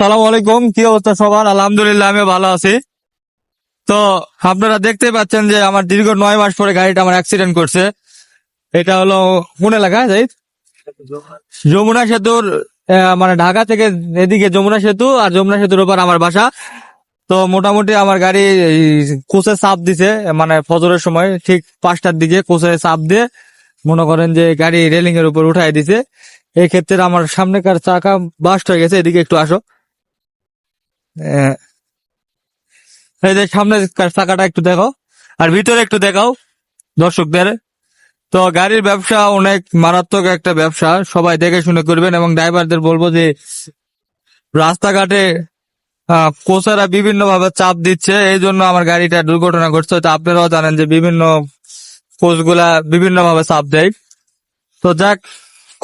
সালাম আলাইকুম, কি অবস্থা সবার? আলহামদুলিল্লাহ আমি ভালো আছি। তো আপনারা দেখতে পাচ্ছেন যে আমার দীর্ঘ নয় মাস পরে গাড়িটা আমার অ্যাক্সিডেন্ট করছে। এটা হলো কোন এলাকা যাই যমুনা সেতুর মানে ঢাকা থেকে এদিকে যমুনা সেতু আর যমুনা সেতুর উপর আমার বাসা। তো মোটামুটি আমার গাড়ি কোচে চাপ দিছে মানে ফজরের সময়, ঠিক পাঁচটার দিকে কোচে চাপ দিয়ে মনে করেন যে গাড়ি রেলিং এর উপর উঠাই দিছে। এই ক্ষেত্রে আমার সামনেকার চাকা বাস্ট হয়ে গেছে, এদিকে একটু আসো। এই যে সামনের চাকাটা একটু দেখো, আর ভিতরে একটু দেখাও, দর্শকদের। তো গাড়ির ব্যবসা অনেক মারাত্মক একটা ব্যবসা, সবাই দেখে শুনে করবেন এবং ড্রাইভারদের বলব যে, রাস্তাঘাটে কোচেরা বিভিন্ন ভাবে চাপ দিচ্ছে, এই জন্য আমার গাড়িটা দুর্ঘটনা ঘটছে। তো আপনারাও জানেন যে বিভিন্ন কোচগুলা বিভিন্ন ভাবে চাপ দেয়। তো যাক,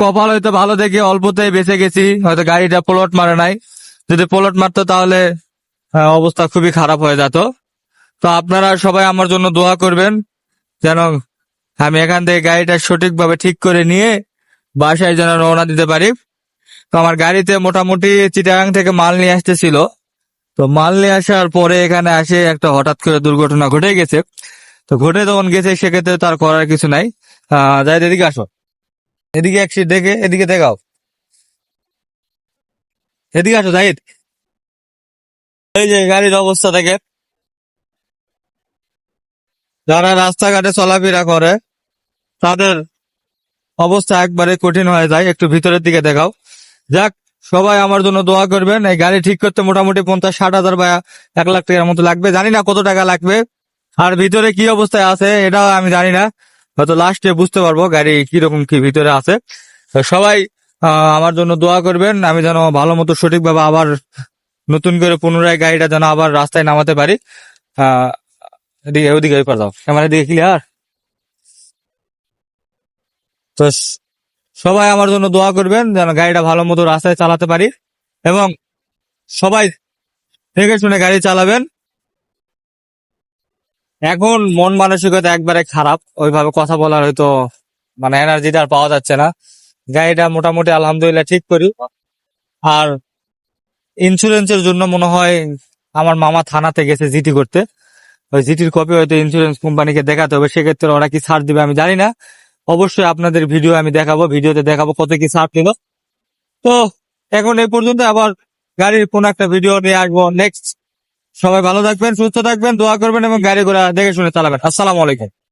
কপাল হয়তো ভালো দেখে অল্পতেই বেঁচে গেছি, হয়তো গাড়িটা প্লট মারে নাই। যদি প্লট মারতো তাহলে আহ, অবস্থা খুবই খারাপ হয়ে যেত। তো আপনারা সবাই আমার জন্য দোয়া করবেন যেন আমি এখান থেকে গাড়িটা সঠিকভাবে ঠিক করে নিয়ে বাসায় যেন রওনা দিতে পারি। তো আমার গাড়িতে মোটামুটি চিটাগাং থেকে মাল নিয়ে আসতেছিল। তো মাল নিয়ে আসার পরে এখানে আসে একটা হঠাৎ করে দুর্ঘটনা ঘটে গেছে। তো ঘটে যখন গেছে সেক্ষেত্রে তার করার কিছু নাই। যাই এদিকে আসো। এদিকে এক সিট দেখে এদিকে দেখাও। এদিকে আসো, জাহিদ। এই যে গাড়ির অবস্থা দেখে। যারা রাস্তাঘাটে চলাফেরা করে, তাদের অবস্থা একবারে কঠিন হয়ে যায়। একটু ভিতরের দিকে দেখাও। যাক, সবাই আমার জন্য দোয়া করবেন। এই গাড়ি ঠিক করতে মোটামুটি পঞ্চাশ, ষাট হাজার বা এক লাখ টাকার মতো লাগবে। জানি না কত টাকা লাগবে। আর ভিতরে কি অবস্থায় আছে, এটাও আমি জানি না। হয়তো লাস্টে বুঝতে পারব গাড়ি কীরকম কি ভিতরে আছে। সবাই আমার জন্য দোয়া করবেন। আমি যেন ভালো মতো সঠিকভাবে আবার নতুন করে পুনরায় গাড়িটা যেন আবার রাস্তায় নামাতে পারি। এদিকে, ওদিকে ওই পার দাও ক্যামেরা দিকে ক্লিয়ার তো সবাই আমার জন্য দোয়া করবেন যেন গাড়িটা ভালো মতো রাস্তায় চালাতে পারি এবং সবাই দেখে শুনে গাড়ি চালাবেন। এখন মন মানসিকতা একবারে খারাপ। ওইভাবে কথা বলার হয়তো মানে এনার্জিটা আর পাওয়া যাচ্ছে না। গাড়িটা মোটামুটি আলহামদুলিল্লাহ ঠিক করি। আর ইন্স্যুরেন্সের জন্য মনে হয় আমার মামা থানাতে গেছে জিটি করতে। ওই জিটির কপি হয়তো ইন্স্যুরেন্স কোম্পানিকে দেখাতে হবে, সেক্ষেত্রে ওরা কি ছাড় দিবে আমি জানি না। অবশ্যই আপনাদের ভিডিও আমি দেখাবো ভিডিওতে দেখাবো কত কি ছাড় দিল। তো এখন এই পর্যন্ত আবার গাড়ির কোন একটা ভিডিও নিয়ে আসব নেক্সট সবাই ভালো থাকবেন, সুস্থ থাকবেন, দোয়া করবেন এবং গাড়ি ঘোড়া দেখে শুনে চালাবেন। আসসালামু আলাইকুম।